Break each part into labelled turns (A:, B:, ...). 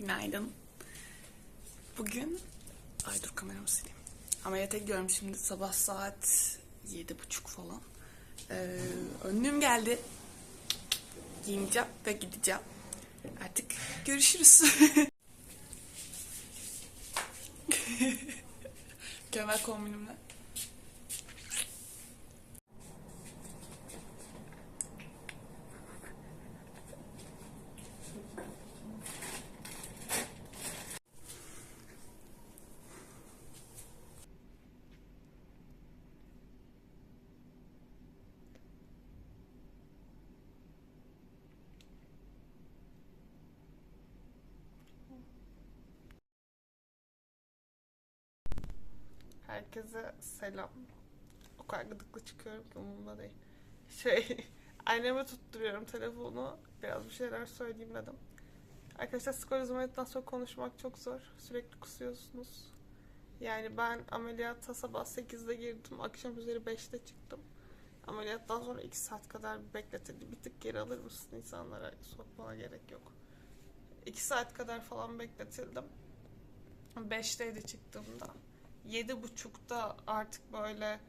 A: Günaydın. Bugün... Ay dur kameramı sileyim. Ameliyata gidiyorum şimdi. Sabah saat yedi buçuk falan. Ee, önlüğüm geldi. Giyineceğim ve gideceğim. Artık görüşürüz. Kemal kombinimle. Herkese selam. O kadar gıdıklı çıkıyorum ki umurumda değil. Şey, anneme tutturuyorum telefonu. Biraz bir şeyler söyleyeyim dedim. Arkadaşlar skoliyoz ameliyattan sonra konuşmak çok zor. Sürekli kusuyorsunuz. Yani ben ameliyata sabah 8'de girdim. Akşam üzeri 5'te çıktım. Ameliyattan sonra 2 saat kadar bekletildi. Bir tık geri alır mısın insanlara sokmana gerek yok. 2 saat kadar falan bekletildim. 5'teydi çıktığımda. Yedi buçukta artık böyle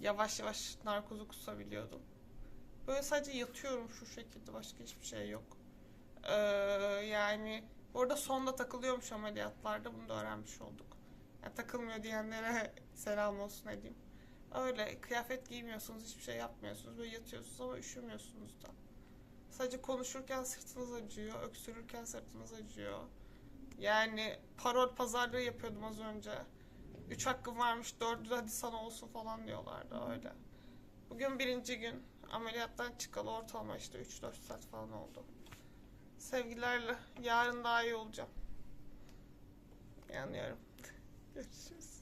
A: yavaş yavaş narkozu kusabiliyordum. Böyle sadece yatıyorum şu şekilde başka hiçbir şey yok. Ee, yani orada sonda takılıyormuş ameliyatlarda bunu da öğrenmiş olduk. Yani takılmıyor diyenlere selam olsun edeyim. Öyle kıyafet giymiyorsunuz hiçbir şey yapmıyorsunuz böyle yatıyorsunuz ama üşümüyorsunuz da. Sadece konuşurken sırtınız acıyor, öksürürken sırtınız acıyor. Yani parol pazarlığı yapıyordum az önce. Üç hakkım varmış, dördü de hadi sana olsun falan diyorlardı öyle. Bugün birinci gün. Ameliyattan çıkalı ortalama işte 3-4 saat falan oldu. Sevgilerle. Yarın daha iyi olacağım. Yanıyorum. Görüşürüz.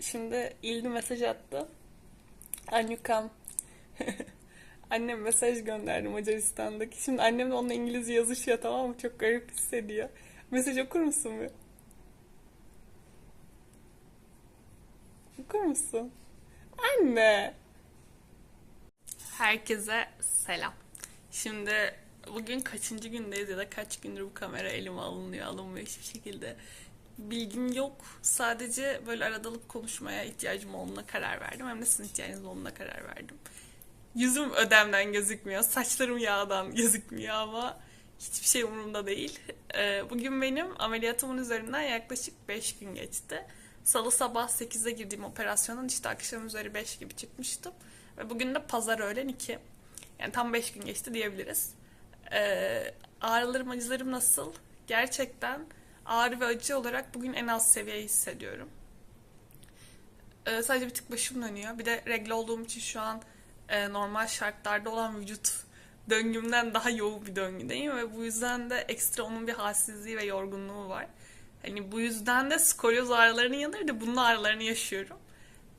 A: Şimdi İldi mesaj attı. Anyukam. Annem mesaj gönderdi Macaristan'daki. Şimdi annem de onunla İngilizce yazışıyor tamam mı? Çok garip hissediyor. Mesaj okur musun bir? Okur musun? Anne. Herkese selam. Şimdi bugün kaçıncı gündeyiz ya da kaç gündür bu kamera elime alınıyor, alınmıyor hiçbir şekilde. Bilgim yok. Sadece böyle aradalık konuşmaya ihtiyacım olduğuna karar verdim. Hem de sizin ihtiyacınız olduğuna karar verdim. Yüzüm ödemden gözükmüyor. Saçlarım yağdan gözükmüyor ama hiçbir şey umurumda değil. Ee, bugün benim ameliyatımın üzerinden yaklaşık 5 gün geçti. Salı sabah 8'de girdiğim operasyonun işte akşam üzeri 5 gibi çıkmıştım. Ve bugün de pazar öğlen 2. Yani tam 5 gün geçti diyebiliriz. Ee, ağrılarım, acılarım nasıl? Gerçekten ağrı ve acı olarak bugün en az seviye hissediyorum. Ee, sadece bir tık başım dönüyor. Bir de regle olduğum için şu an e, normal şartlarda olan vücut döngümden daha yoğun bir döngüdeyim ve bu yüzden de ekstra onun bir halsizliği ve yorgunluğu var. Hani bu yüzden de skolyoz ağrılarının yanında da bunun ağrılarını yaşıyorum.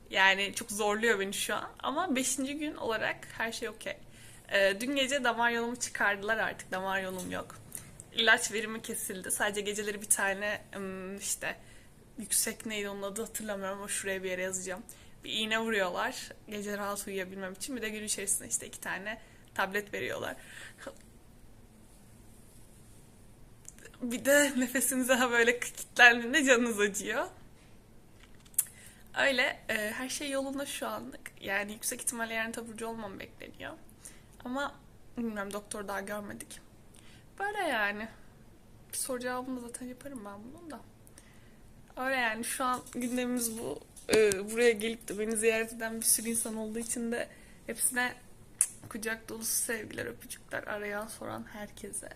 A: Yani çok zorluyor beni şu an. Ama 5. gün olarak her şey okey. Ee, dün gece damar yolumu çıkardılar artık. Damar yolum yok. İlaç verimi kesildi. Sadece geceleri bir tane işte yüksek neydi onun adı hatırlamıyorum ama şuraya bir yere yazacağım. Bir iğne vuruyorlar. Gece rahat uyuyabilmem için. Bir de gün içerisinde işte iki tane tablet veriyorlar. Bir de nefesinize böyle kilitlendiğinde canınız acıyor. Öyle e, her şey yolunda şu anlık. Yani yüksek ihtimalle yarın taburcu olmam bekleniyor. Ama bilmiyorum doktor daha görmedik. Böyle yani. Bir soru cevabını da zaten yaparım ben bunun da. Öyle yani şu an gündemimiz bu. Ee, buraya gelip de beni ziyaret eden bir sürü insan olduğu için de hepsine kucak dolusu sevgiler, öpücükler arayan soran herkese.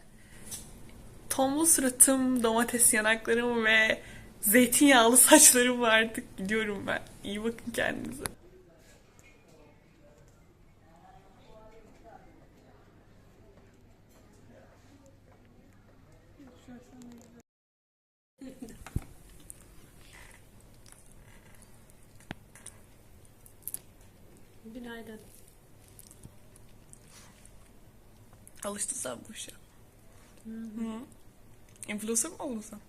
A: Tombul suratım, domates yanaklarım ve zeytinyağlı saçlarım var artık gidiyorum ben. İyi bakın kendinize.
B: Aynen.
A: Alıştın sen bu işe. Hı -hı. Influencer mı oldun sen?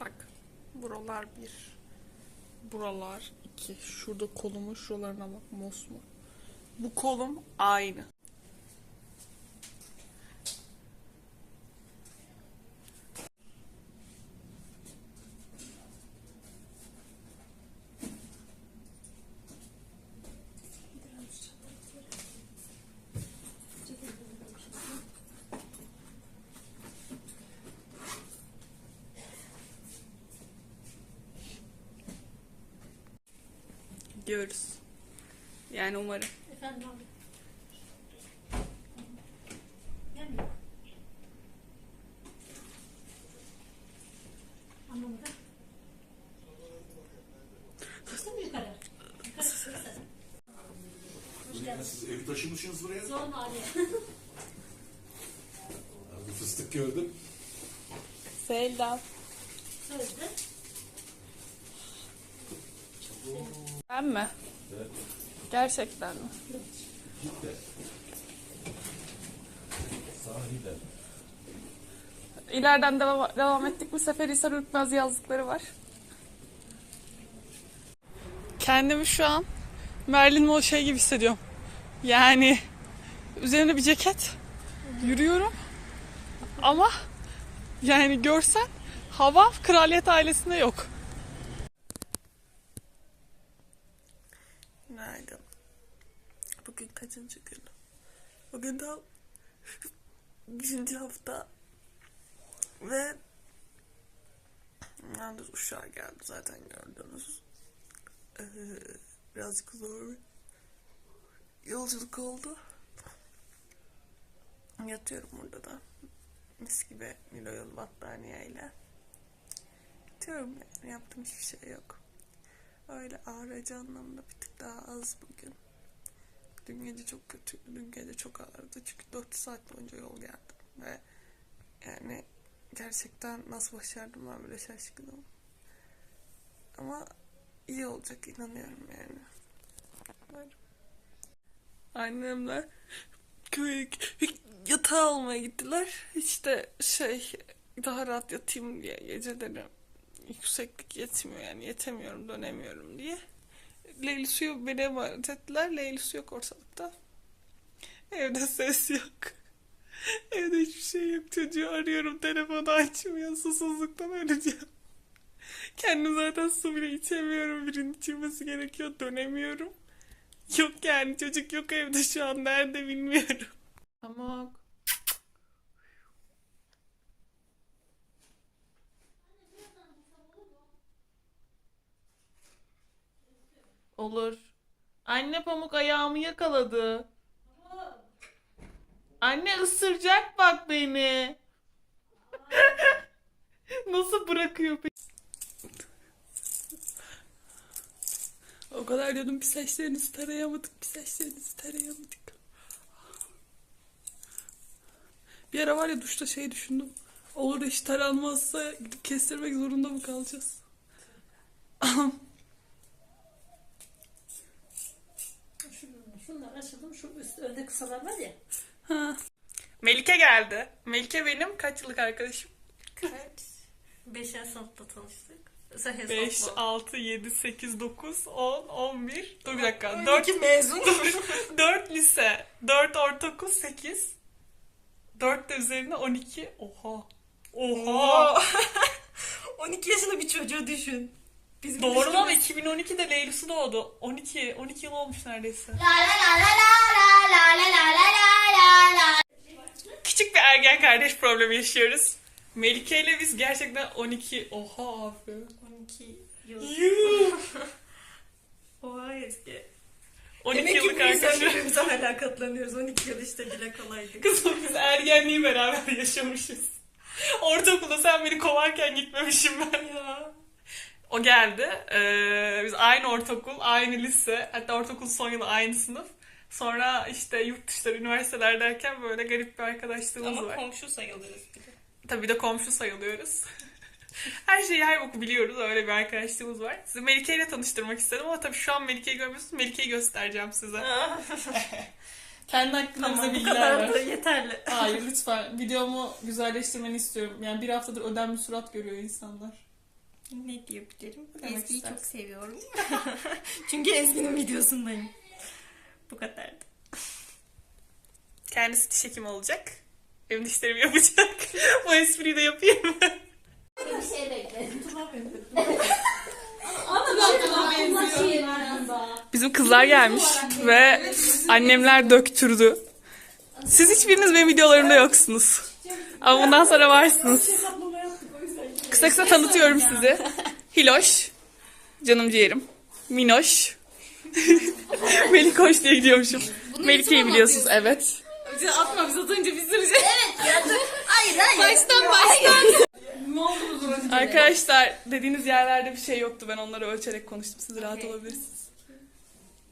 A: Bak. Buralar bir. Buralar iki. Şurada kolumun şuralarına bak mosmor. Bu kolum aynı. Umarım.
B: Efendim abi. Gelmiyor. Anlamadım. Çıksın mı yukarı? Yukarı çıksın. Hoş geldin.
C: Siz evi taşımışsınız buraya.
B: Sorma abi.
C: Fıstık gördüm.
A: Selda.
B: Sözde.
A: Ben mi?
C: Evet.
A: Gerçekten mi?
C: Sahiden.
A: İleriden devam, devam ettik. Bu sefer Hisar Ürkmez yazdıkları var. Kendimi şu an Merlin Monroe şey gibi hissediyorum. Yani üzerine bir ceket yürüyorum ama yani görsen hava kraliyet ailesinde yok. Günaydın. Bugün kaçıncı gün? Bugün tam 5. hafta ve yalnız uşağa geldi zaten gördünüz. Ee, birazcık zor bir yolculuk oldu. Yatıyorum burada da. Mis gibi Nilo'yun battaniyeyle. Yatıyorum yani yaptığım hiçbir şey yok. Öyle ağrıcı anlamda bir tık daha az bugün. Dün gece çok kötüydü. Dün gece çok ağrıdı. Çünkü 4 saat boyunca yol geldim. Ve yani gerçekten nasıl başardım ben bile şaşkınım. Ama iyi olacak inanıyorum yani. Böyle. Annemler köye yatağı almaya gittiler. İşte şey daha rahat yatayım diye geceleri yükseklik yetmiyor yani yetemiyorum dönemiyorum diye. Leyli suyu beni emanet ettiler. Leyli su yok ortalıkta. Evde ses yok. Evde hiçbir şey yok. Çocuğu arıyorum. Telefonu açmıyor. Susuzluktan öleceğim. Kendim zaten su bile içemiyorum. Birinin içirmesi gerekiyor. Dönemiyorum. Yok yani çocuk yok evde şu an. Nerede bilmiyorum. Ama Olur. Anne pamuk ayağımı yakaladı. Anne ısıracak bak beni. Nasıl bırakıyor beni? O kadar diyordum pis saçlarınızı tarayamadık, pis saçlarınızı tarayamadık. Bir ara var ya duşta şey düşündüm. Olur da hiç taranmazsa gidip kestirmek zorunda mı kalacağız?
B: Şunlar açalım. Şu üst önde kısalar var ya.
A: Ha. Melike geldi. Melike benim kaç yıllık arkadaşım?
B: Kaç? Beşer sınıfta tanıştık. Sen
A: 5,
B: hesapla.
A: 6, 7, 8, 9, 10, 11. Dur bir dakika. 4,
B: 4 mezun.
A: 4 lise, 4 ortaokul, 8. 4 de üzerine 12. Oha. Oha.
B: 12 yaşında bir çocuğu düşün. Bizim
A: Doğru
B: ilişkimiz-
A: 2012'de Leylusu doğdu. 12, 12 yıl olmuş neredeyse. Küçük bir ergen kardeş problemi yaşıyoruz. Melike ile biz gerçekten 12... Oha abi.
B: 12 yıl.
A: Yuh.
B: Oha eski.
A: 12
B: Demek
A: yıllık arkadaşım.
B: birbirimize hala katlanıyoruz. 12 yıl işte bile kolaydı.
A: Kızım biz ergenliği beraber yaşamışız. Ortaokulda sen beni kovarken gitmemişim ben.
B: ya.
A: O geldi. Ee, biz aynı ortaokul, aynı lise. Hatta ortaokul son yılı aynı sınıf. Sonra işte yurt dışları, üniversiteler derken böyle garip bir arkadaşlığımız
B: Ama
A: var.
B: komşu sayılırız bir de.
A: Tabii de komşu sayılıyoruz. her şeyi her boku biliyoruz. Öyle bir arkadaşlığımız var. Sizi Melike ile tanıştırmak istedim ama tabii şu an Melike'yi görmüyorsunuz. Melike'yi göstereceğim size. Kendi hakkında
B: Tamam
A: bize
B: bu
A: bilgiler
B: kadar
A: ver.
B: da yeterli.
A: Hayır lütfen. Videomu güzelleştirmeni istiyorum. Yani bir haftadır ödem bir surat görüyor insanlar.
D: Ne diyebilirim? Ezgi'yi çok seviyorum. Çünkü Ezgi'nin videosundayım. Bu kadardı.
A: Kendisi diş hekimi olacak. Benim dişlerimi yapacak. Bu espriyi de yapayım?
B: Bir şey bekledim.
A: Bizim kızlar gelmiş ve annemler döktürdü. Siz hiçbiriniz benim videolarımda yoksunuz. Ama bundan sonra varsınız. Kısa kısa tanıtıyorum sizi. Hiloş, canım ciğerim. Minoş. Melikoş diye gidiyormuşum. Melike'yi biliyorsunuz evet.
D: Atma biz atınca biz duracağız.
B: Hayır hayır.
D: Baştan baştan.
A: Arkadaşlar dediğiniz yerlerde bir şey yoktu. Ben onları ölçerek konuştum. Siz rahat olabilirsiniz.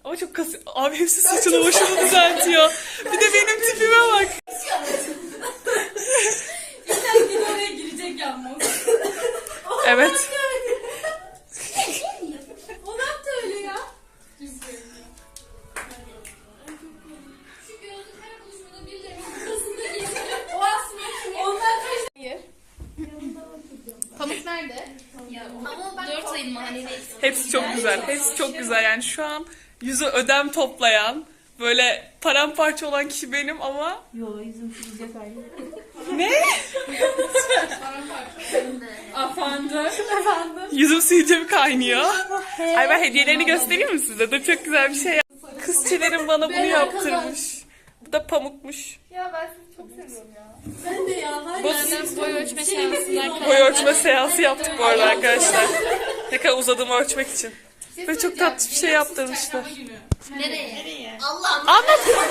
A: Ama çok kas... Abi hepsi saçını başını düzeltiyor. Bir de benim tipime bak.
D: oraya girecek yalnız.
A: Evet.
D: O ne yaptı öyle ya?
E: Pamuk nerede? Dört ayın mahallede
A: Hepsi çok güzel. Hepsi çok güzel. Yani şu an yüzü ödem toplayan, böyle paramparça olan kişi benim ama...
D: Yo yüzüm.
A: Ne?
D: Efendim?
A: Yüzüm sivilcemi kaynıyor. Ay ben hediyelerini göstereyim mi size? Dur çok güzel bir şey yap. Kızçelerim bana bunu yaptırmış. Bu da pamukmuş.
D: Ben de ya. Var ya.
E: Benden boy ölçme seansından
A: Boy ölçme seansı yaptık bu arada arkadaşlar. Ne kadar uzadığımı ölçmek için. Böyle çok tatlı bir şey yaptırmışlar.
E: Nereye?
A: Anlat,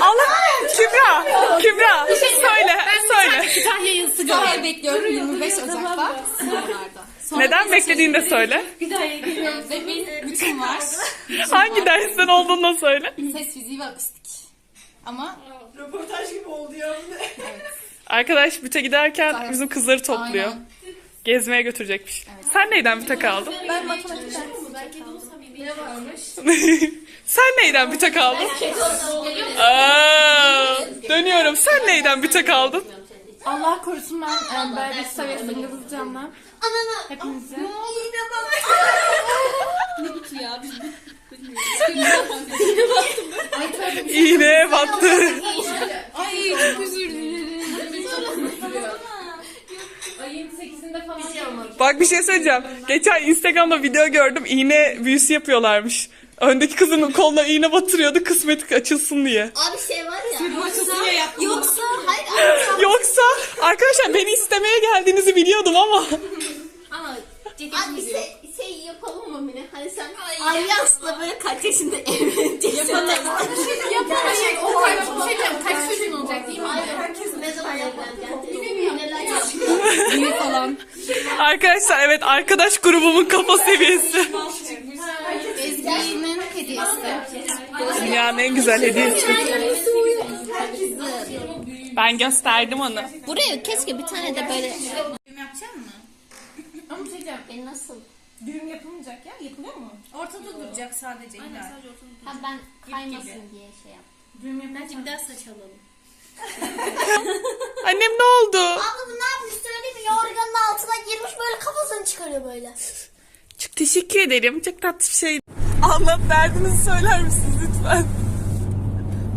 A: anlat. Kübra, Kübra.
E: Görmeyi bekliyorum 25 Ocak'ta sınavlarda.
A: Neden beklediğini de söyle.
D: Bir daha geliyorum.
E: Ve bir bütün var.
A: Hangi dersten olduğunu da söyle.
E: Ses fiziği ve akustik. Ama
D: Röportaj gibi oldu ya.
A: Arkadaş büte giderken bizim kızları topluyor.
E: Aynen.
A: Gezmeye götürecekmiş. Sen neyden büte kaldın?
E: ben matematikten belki de o samimi varmış.
A: Sen neyden büte kaldın? Aa, dönüyorum. Sen neyden büte kaldın?
E: Allah korusun ben Berbet seviyesinde yazacağımdan. Hepinize. Ne bitti ya? Biz
A: İğneye battı.
E: Ay çok özür dilerim. Ayın 8'inde falan yapmadım.
A: Bak bir şey söyleyeceğim. Geçen Instagram'da video gördüm. İğne büyüsü yapıyorlarmış. Öndeki kızın koluna iğne batırıyordu kısmet açılsın diye.
B: Abi şey var ya.
D: Yaptım.
B: Yoksa hayır abi.
A: Yoksa arkadaşlar beni istemeye geldiğinizi biliyordum ama.
E: Ama
B: Abi şey, şey yapalım mı Mine? Hani sen Alyans'la böyle kaç yaşında evleneceksin?
E: Yapalım. Hayır, o kaç, bir şey diyeceğim. Kaç çocuğun olacak değil mi?
B: Hayır, herkes ne zaman evleneceksin? Neler yapıyor?
E: Büyük falan.
A: Arkadaşlar evet arkadaş grubumun kafa seviyesi.
E: Ezgi'nin hediyesi.
A: Dünyanın en güzel hediyesi. Ben gösterdim onu.
B: Buraya keşke bir tane de böyle...
E: Düğüm yapacak mısın? Ama bir şey diyeceğim.
B: E nasıl?
D: Düğüm yapılmayacak ya. Yapılıyor mu? Ortada duracak sadece.
E: Aynen
D: illa.
E: sadece oturun.
B: Ha ben kaymasın diye şey yap.
D: Düğüm yapılacak.
E: Bir daha saç alalım.
A: Annem ne oldu?
B: Abla bu ne yapmış söyleyeyim mi? Yorganın altına girmiş böyle kafasını çıkarıyor böyle.
A: Çok teşekkür ederim. Çok tatlı bir şey. Anlat derdinizi söyler misiniz lütfen?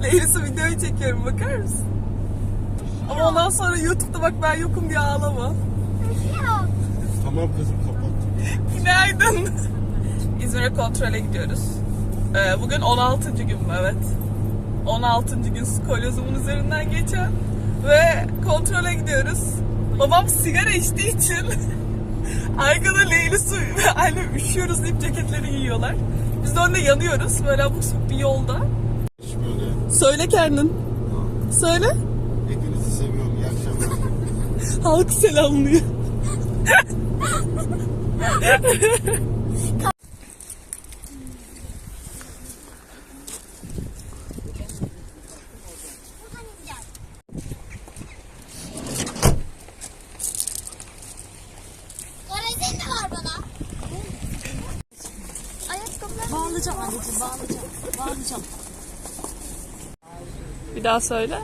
A: Leylis'e videoyu çekiyorum bakar mısın? Ama ondan sonra YouTube'da bak ben yokum diye ağlama.
C: Tamam kızım kapat.
A: Günaydın. İzmir'e kontrole gidiyoruz. Ee, bugün 16. gün mü? Evet. 16. gün skolyozumun üzerinden geçen ve kontrole gidiyoruz. Babam sigara içtiği için arkada Leyli su ve annem üşüyoruz deyip ceketleri giyiyorlar. Biz de önde yanıyoruz böyle abuk bir yolda.
C: Böyle
A: Söyle kendin. Söyle.
C: hepinizi seviyorum. İyi akşamlar.
A: Halk selamlıyor.
B: Orezen de var bana. Ayakkabılar.
E: Bağlayacağım anneciğim bağlayacağım. Bağlayacağım.
A: Bir daha söyle.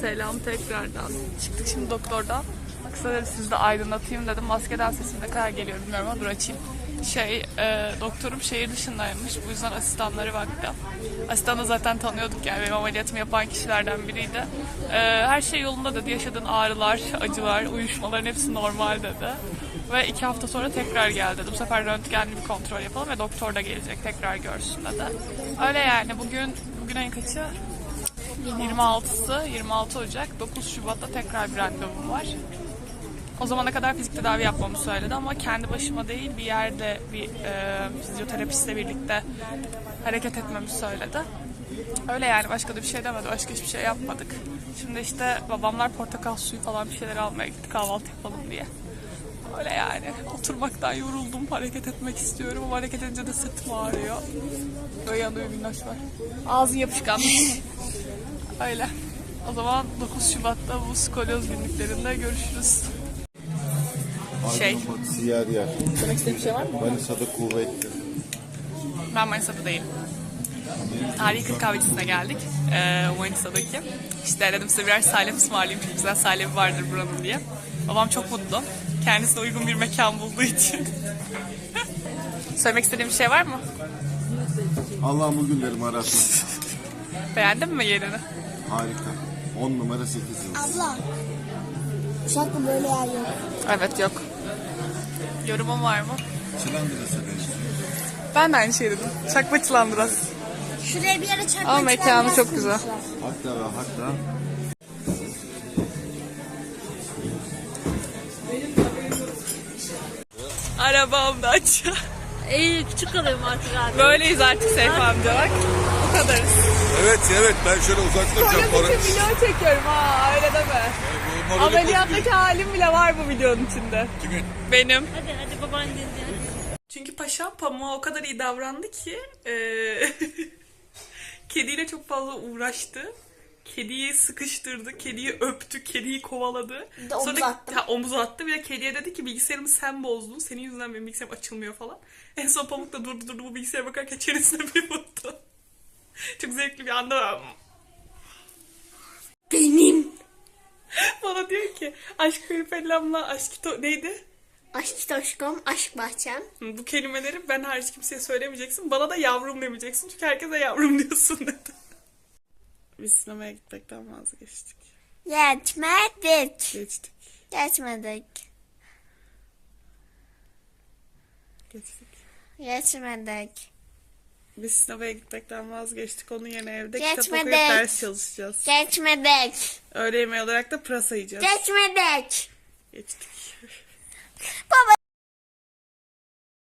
A: Selam tekrardan. Çıktık şimdi doktordan. Kısa dedim sizi de aydınlatayım dedim. Maskeden sesim ne kadar geliyor bilmiyorum ama dur açayım. Şey, e, doktorum şehir dışındaymış. Bu yüzden asistanları baktı. Asistanı zaten tanıyorduk yani. Benim ameliyatımı yapan kişilerden biriydi. E, her şey yolunda dedi. Yaşadığın ağrılar, acılar, uyuşmaların hepsi normal dedi. Ve iki hafta sonra tekrar gel dedi. Bu sefer röntgenli bir kontrol yapalım ve doktor da gelecek. Tekrar görsün dedi. Öyle yani. Bugün, bugün ayın kaçı? 26'sı, 26 Ocak, 9 Şubat'ta tekrar bir randevum var. O zamana kadar fizik tedavi yapmamı söyledi ama kendi başıma değil bir yerde bir e, fizyoterapistle birlikte hareket etmemi söyledi. Öyle yani başka da bir şey demedi. Başka hiçbir şey yapmadık. Şimdi işte babamlar portakal suyu falan bir şeyler almaya gitti kahvaltı yapalım diye. Öyle yani. Oturmaktan yoruldum. Hareket etmek istiyorum ama hareket edince de sırtım ağrıyor. Böyle yanında bir minnoş var. Ağzın yapışkan. Öyle. O zaman 9 Şubat'ta bu skolyoz günlüklerinde görüşürüz. Şey.
C: Yer yer.
A: Demek istediğin bir şey var mı?
C: Manisa'da kuvvetli.
A: Ben Manisa'da değilim. Tarihi Kırk Kahvecisi'ne geldik. Ee, Manisa'daki. İşte dedim size birer salep ısmarlayayım. Çok güzel salebi vardır buranın diye. Babam çok mutlu. Kendisine uygun bir mekan bulduğu için. Söylemek istediğim bir şey var mı?
C: Allah'ım bu günlerimi arasın.
A: Beğendin mi yerini?
C: Harika. 10 numara 8 yıldız.
F: Abla. Uşakta böyle yer yok.
A: Evet yok. Yorumun var mı?
C: Çilandırası benziyor.
A: Ben de aynı şey dedim. Çakma çılandıras.
F: Şuraya bir yere çarpmak
A: Ama mekanı çok güzel.
C: Hatta ve hatta
A: Arabam da aç.
B: İyi küçük kalıyorum artık abi.
A: Böyleyiz artık Seyfi amca bak. Bu kadarız.
G: Evet evet ben şöyle uzaktan
A: Böyle
G: çarparım.
A: bütün video çekiyorum ha öyle deme. Ameliyattaki halim bile var bu videonun içinde.
G: Kimin?
A: Benim.
B: Hadi hadi baban dedi.
A: Çünkü paşam pamuğa o kadar iyi davrandı ki eee, kediyle çok fazla uğraştı. Kediyi sıkıştırdı, kediyi öptü, kediyi kovaladı.
F: Bir de omuz attı.
A: Ha, omuz attı. Bir de kediye dedi ki bilgisayarımı sen bozdun. Senin yüzünden benim bilgisayarım açılmıyor falan. En son Pamuk da durdu durdu bu bilgisayara bakarken çenesine bir vurdu. çok zevkli bir anda.
F: Benim.
A: Bana diyor ki aşk Fellam'la aşk to- neydi?
F: Aşk toşkom, aşk bahçem.
A: Bu kelimeleri ben hariç kimseye söylemeyeceksin. Bana da yavrum demeyeceksin. Çünkü herkese yavrum diyorsun dedi. Biz sinemaya gitmekten vazgeçtik.
F: Yetmedik.
A: Geçtik.
F: Geçmedik.
A: Geçtik.
F: Geçmedik.
A: Biz sinemaya gitmekten vazgeçtik. Onun yerine evde
F: Geçmedik.
A: kitap okuyup ders çalışacağız.
F: Geçmedik.
A: Öğle yemeği olarak da pırasa yiyeceğiz.
F: Geçmedik.
A: Geçtik. Baba